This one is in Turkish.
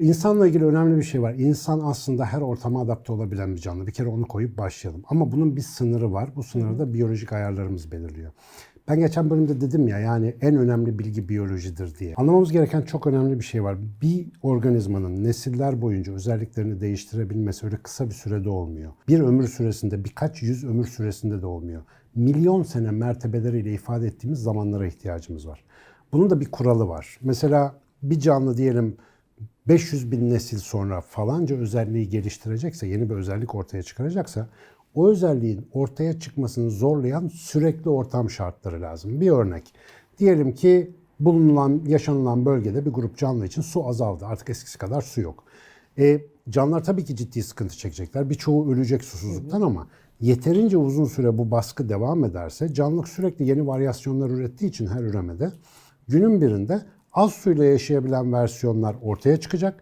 İnsanla ilgili önemli bir şey var. İnsan aslında her ortama adapte olabilen bir canlı. Bir kere onu koyup başlayalım. Ama bunun bir sınırı var. Bu sınırı da biyolojik ayarlarımız belirliyor. Ben geçen bölümde dedim ya yani en önemli bilgi biyolojidir diye. Anlamamız gereken çok önemli bir şey var. Bir organizmanın nesiller boyunca özelliklerini değiştirebilmesi öyle kısa bir sürede olmuyor. Bir ömür süresinde, birkaç yüz ömür süresinde de olmuyor. Milyon sene mertebeleriyle ifade ettiğimiz zamanlara ihtiyacımız var. Bunun da bir kuralı var. Mesela bir canlı diyelim 500 bin nesil sonra falanca özelliği geliştirecekse, yeni bir özellik ortaya çıkaracaksa o özelliğin ortaya çıkmasını zorlayan sürekli ortam şartları lazım. Bir örnek. Diyelim ki bulunan, yaşanılan bölgede bir grup canlı için su azaldı. Artık eskisi kadar su yok. E, canlılar tabii ki ciddi sıkıntı çekecekler. Birçoğu ölecek susuzluktan ama yeterince uzun süre bu baskı devam ederse canlılık sürekli yeni varyasyonlar ürettiği için her üremede günün birinde az suyla yaşayabilen versiyonlar ortaya çıkacak